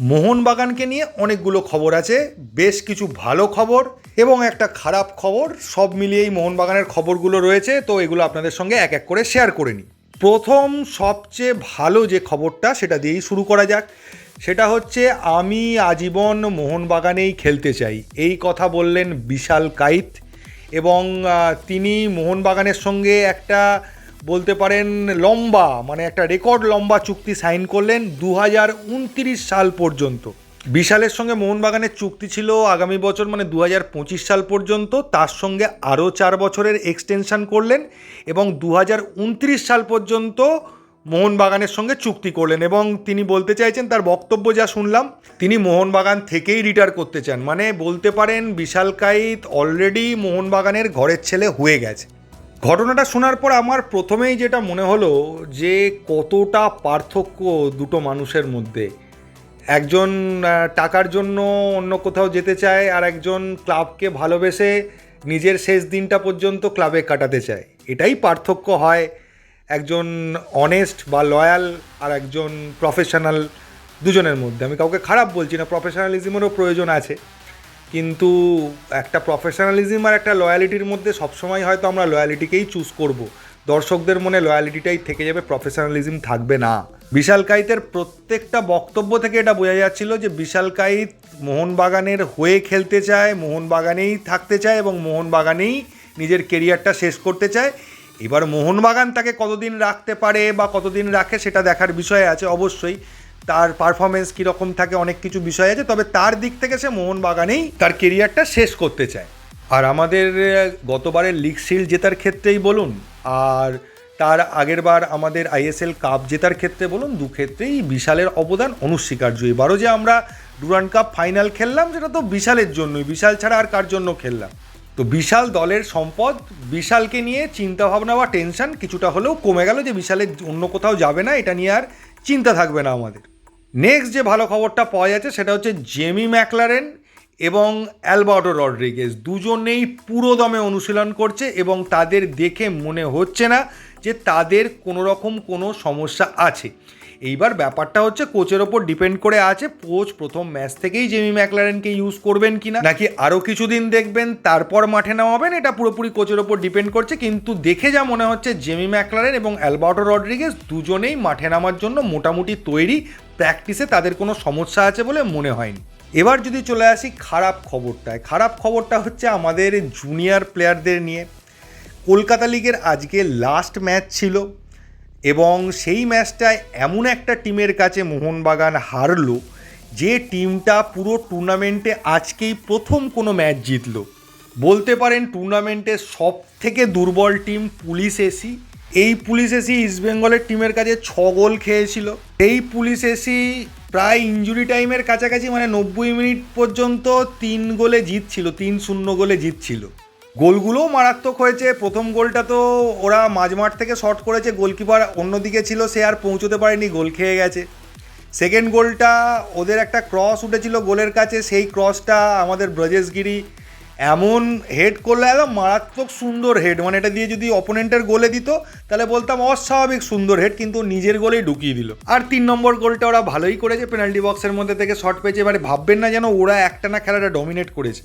মোহনবাগানকে নিয়ে অনেকগুলো খবর আছে। বেশ কিছু ভালো খবর এবং একটা খারাপ খবর, সব মিলিয়েই মোহনবাগানের খবরগুলো রয়েছে। তো এগুলো আপনাদের সঙ্গে এক এক করে শেয়ার করে নিই। প্রথম সবচেয়ে ভালো যে খবরটা, সেটা দিয়েই শুরু করা যাক। সেটা হচ্ছে, আমি আজীবন মোহনবাগানেই খেলতে চাই। এই কথা বললেন বিশাল কাইত এবং তিনি মোহনবাগানের সঙ্গে একটা বলতে পারেন লম্বা মানে একটা রেকর্ড লম্বা চুক্তি সাইন করলেন দু হাজার উনত্রিশ সাল পর্যন্ত। বিশালের সঙ্গে মোহনবাগানের চুক্তি ছিল আগামী বছর মানে দু হাজার পঁচিশ সাল পর্যন্ত। তার সঙ্গে আরও চার বছরের এক্সটেনশন করলেন এবং দু হাজার উনত্রিশ সাল পর্যন্ত মোহনবাগানের সঙ্গে চুক্তি করলেন। এবং তিনি বলতে চাইছেন, তার বক্তব্য যা শুনলাম, তিনি মোহনবাগান থেকেই রিটায়ার করতে চান। মানে বলতে পারেন, বিশাল কাইত অলরেডি মোহনবাগানের ঘরের ছেলে হয়ে গেছে। ঘটনাটা শোনার পর আমার প্রথমেই যেটা মনে হলো যে কতটা পার্থক্য দুটো মানুষের মধ্যে। একজন টাকার জন্য অন্য কোথাও যেতে চায় আর একজন ক্লাবকে ভালোবেসে নিজের শেষ দিনটা পর্যন্ত ক্লাবে কাটাতে চায়। এটাই পার্থক্য হয় একজন অনেস্ট বা লয়াল আর একজন প্রফেশনাল দুজনের মধ্যে। আমি কাউকে খারাপ বলছি না প্রফেশনালিজমেরও প্রয়োজন আছে। কিন্তু একটা প্রফেশনালিজম আর একটা লয়ালিটির মধ্যে সবসময় হয়তো আমরা লয়ালিটিকেই চুজ করব। দর্শকদের মনে লয়ালিটিটাই থেকে যাবে প্রফেশনালিজম থাকবে না। বিশাল কাইতের প্রত্যেকটা বক্তব্য থেকে এটা বোঝা যাচ্ছিল যে বিশাল কাইত মোহনবাগানের হয়ে খেলতে চায়, মোহনবাগানেই থাকতে চায় এবং মোহনবাগানেই নিজের কেরিয়ারটা শেষ করতে চায়। এবার মোহনবাগান তাকে কতদিন রাখতে পারে বা কতদিন রাখে সেটা দেখার বিষয় আছে অবশ্যই। তার পারফরমেন্স কীরকম থাকে, অনেক কিছু বিষয় আছে, তবে তার দিক থেকে সে মোহনবাগানেই তার কেরিয়ারটা শেষ করতে চায়। আর আমাদের গতবারের লিগ শিল্ড জেতার ক্ষেত্রেই বলুন, আর তার আগের বার আমাদের আইএসএল কাপ জেতার ক্ষেত্রে বলুন, দু ক্ষেত্রেই বিশালের অবদান অনস্বীকার্য। এবারও যে আমরা ডুরান্ড কাপ ফাইনাল খেললাম, সেটা তো বিশালের জন্যই, বিশাল ছাড়া আর কার জন্য খেললাম? তো বিশাল দলের সম্পদ, বিশালকে নিয়ে চিন্তাভাবনা বা টেনশন কিছুটা হলেও কমে গেল যে বিশালের অন্য কোথাও যাবে না, এটা নিয়ে আর চিন্তা থাকবে না আমাদের। নেক্সট যে ভালো খবরটা পাওয়া যাচ্ছে সেটা হচ্ছে জেমি ম্যাকলারেন এবং অ্যালবার্টো রড্রিগেজ দুজনেই পুরোদমে অনুশীলন করছে এবং তাদের দেখে মনে হচ্ছে না যে তাদের কোনো রকম কোনো সমস্যা আছে। এইবার ব্যাপারটা হচ্ছে কোচের ওপর ডিপেন্ড করে আছে কোচ প্রথম ম্যাচ থেকেই জেমি ম্যাকলারেনকে ইউজ করবেন কিনা, নাকি আরও কিছুদিন দেখবেন তারপর মাঠে নামাবেন, এটা পুরোপুরি কোচের ওপর ডিপেন্ড করছে, কিন্তু দেখে যা মনে হচ্ছে জেমি ম্যাকলারেন এবং অ্যালবার্টো রড্রিগেজ দুজনেই মাঠে নামার জন্য মোটামুটি তৈরি, প্র্যাকটিসে তাদের কোনো সমস্যা আছে বলে মনে হয়নি। এবার যদি চলে আসি খারাপ খবরটায়, খারাপ খবরটা হচ্ছে আমাদের জুনিয়র প্লেয়ারদের নিয়ে। কলকাতা লিগের আজকে লাস্ট ম্যাচ ছিল এবং সেই ম্যাচটায় এমন একটা টিমের কাছে মোহনবাগান হারল যে টিমটা পুরো টুর্নামেন্টে আজকেই প্রথম কোনো ম্যাচ জিতল। বলতে পারেন টুর্নামেন্টের সব থেকে দুর্বল টিম পুলিশ এসি। এই পুলিশ এসি ইস্টবেঙ্গলের টিমের কাছে ছ গোল খেয়েছিল। এই পুলিশ এসি প্রায় ইঞ্জুরি টাইমের কাছাকাছি মানে নব্বই মিনিট পর্যন্ত তিন গোলে জিতছিল, তিন শূন্য গোলে জিতছিল। গোলগুলোও মারাত্মক হয়েছে। প্রথম গোলটা তো ওরা মাঝমাঠ থেকে শট করেছে গোলকিপার অন্যদিকে ছিল, সে আর পৌঁছতে পারেনি, গোল খেয়ে গেছে। সেকেন্ড গোলটা ওদের একটা ক্রস উঠেছিল গোলের কাছে, সেই ক্রসটা আমাদের ব্রজেশগিরি এমন হেড করলে, একদম মারাত্মক সুন্দর হেড মানে এটা দিয়ে যদি অপোনেন্টের গোলে দিত, তাহলে বলতাম অস্বাভাবিক সুন্দর হেড কিন্তু নিজের গোলেই ঢুকিয়ে দিল। আর তিন নম্বর গোলটা ওরা ভালোই করেছে পেনাল্টি বক্সের মধ্যে থেকে শট পেয়েছে, এবারে ভাববেন না যেন ওরা একটা না খেলাটা ডমিনেট করেছে।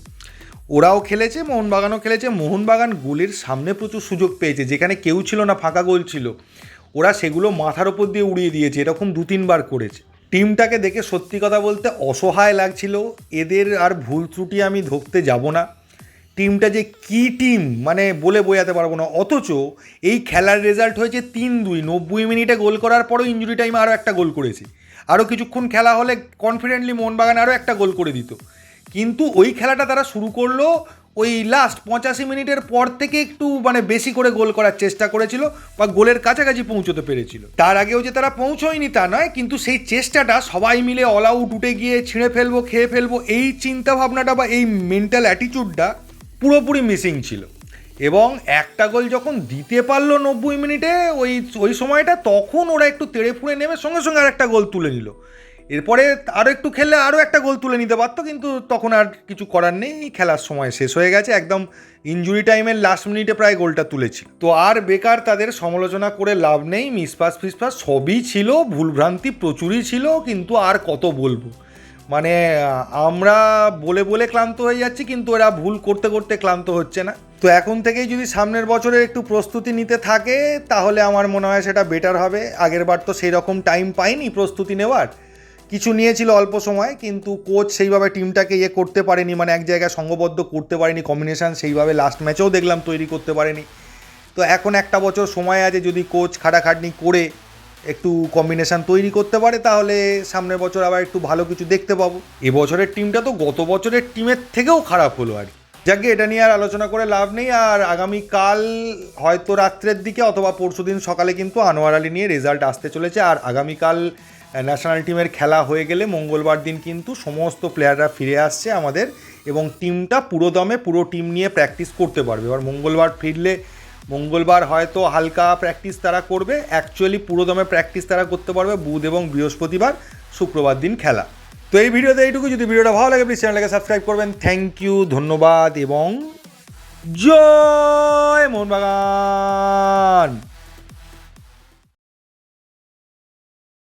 ওরাও খেলেছে, মোহনবাগানও খেলেছে, মোহনবাগান গোলের সামনে প্রচুর সুযোগ পেয়েছে, যেখানে কেউ ছিল না, ফাঁকা গোল ছিল। ওরা সেগুলো মাথার ওপর দিয়ে উড়িয়ে দিয়েছে, এরকম দু তিনবার করেছে। টিমটাকে দেখে সত্যি কথা বলতে অসহায় লাগছিল, এদের আর ভুল ত্রুটি আমি ধরতে যাব না। টিমটা যে কী টিম মানে বলে বোঝাতে পারব না, অথচ এই খেলার রেজাল্ট হয়েছে তিন দুই, নব্বই মিনিটে গোল করার পরও ইঞ্জুরি টাইমে আরও একটা গোল করেছে। আরও কিছুক্ষণ খেলা হলে কনফিডেন্টলি মোহনবাগান আরও একটা গোল করে দিত। কিন্তু ওই খেলাটা তারা শুরু করল ওই লাস্ট পঁচাশি মিনিটের পর থেকে একটু মানে বেশি করে গোল করার চেষ্টা করেছিল বা গোলের কাছাকাছি পৌঁছতে পেরেছিল। তার আগেও যে তারা পৌঁছয়নি তা নয়, কিন্তু সেই চেষ্টাটা সবাই মিলে অল আউট উঠে গিয়ে ছিঁড়ে ফেলব, খেয়ে ফেলব, এই চিন্তা ভাবনাটা বা এই মেন্টাল অ্যাটিটিউডটা পুরোপুরি মিসিং ছিল। এবং একটা গোল যখন দিতে পারল নব্বই মিনিটে, ওই ওই সময়টা তখন ওরা একটু তেড়ে ফুড়ে নেমে সঙ্গে সঙ্গে আর একটা গোল তুলে নিল। এরপরে আরও একটু খেললে আরও একটা গোল তুলে নিতে পারতো, কিন্তু তখন আর কিছু করার নেই। খেলার সময় শেষ হয়ে গেছে। একদম ইঞ্জুরি টাইমের লাস্ট মিনিটে প্রায় গোলটা তুলেছি তো আর বেকার তাদের সমালোচনা করে লাভ নেই। মিসপাস ফিসপাস সবই ছিল, ভুলভ্রান্তি প্রচুরই ছিল, কিন্তু আর কত বলব? মানে আমরা বলে বলে ক্লান্ত হয়ে যাচ্ছি, কিন্তু এরা ভুল করতে করতে ক্লান্ত হচ্ছে না। তো এখন থেকেই যদি সামনের বছরে একটু প্রস্তুতি নিতে থাকে, তাহলে আমার মনে হয় সেটা বেটার হবে। আগের বার তো সেই রকম টাইম পাইনি প্রস্তুতি নেওয়ার। কিছু নিয়েছিল অল্প সময় কিন্তু কোচ সেইভাবে টিমটাকে ইয়ে করতে পারেনি মানে এক জায়গায় সঙ্গবদ্ধ করতে পারেনি কম্বিনেশন সেইভাবে লাস্ট ম্যাচেও দেখলাম তৈরি করতে পারেনি তো এখন একটা বছর সময় আছে যদি কোচ খাটাখাটনি করে একটু কম্বিনেশন তৈরি করতে পারে তাহলে সামনের বছর আবার একটু ভালো কিছু দেখতে পাবো এবছরের টিমটা তো গত বছরের টিমের থেকেও খারাপ হলো আর কি। যাকে এটা নিয়ে আর আলোচনা করে লাভ নেই আর আগামীকাল হয়তো রাত্রের দিকে অথবা পরশুদিন সকালে কিন্তু আনোয়ার আলী নিয়ে রেজাল্ট আসতে চলেছে আর আগামীকাল ন্যাশনাল টিমের খেলা হয়ে গেলে মঙ্গলবার দিন কিন্তু সমস্ত প্লেয়াররা ফিরে আসছে আমাদের এবং টিমটা পুরো দমে পুরো টিম নিয়ে প্র্যাকটিস করতে পারবে। এবার মঙ্গলবার ফিরলে, মঙ্গলবার হয়তো হালকা প্র্যাকটিস তারা করবে অ্যাকচুয়ালি পুরো দমে প্র্যাকটিস তারা করতে পারবে বুধ এবং বৃহস্পতিবার, শুক্রবার দিন খেলা। তো এই ভিডিওতে এইটুকু। যদি ভিডিওটা ভালো লাগে প্লিজ চ্যানেলটাকে সাবস্ক্রাইব করবেন। থ্যাংক ইউ ধন্যবাদ এবং জয় মোহনবাগান!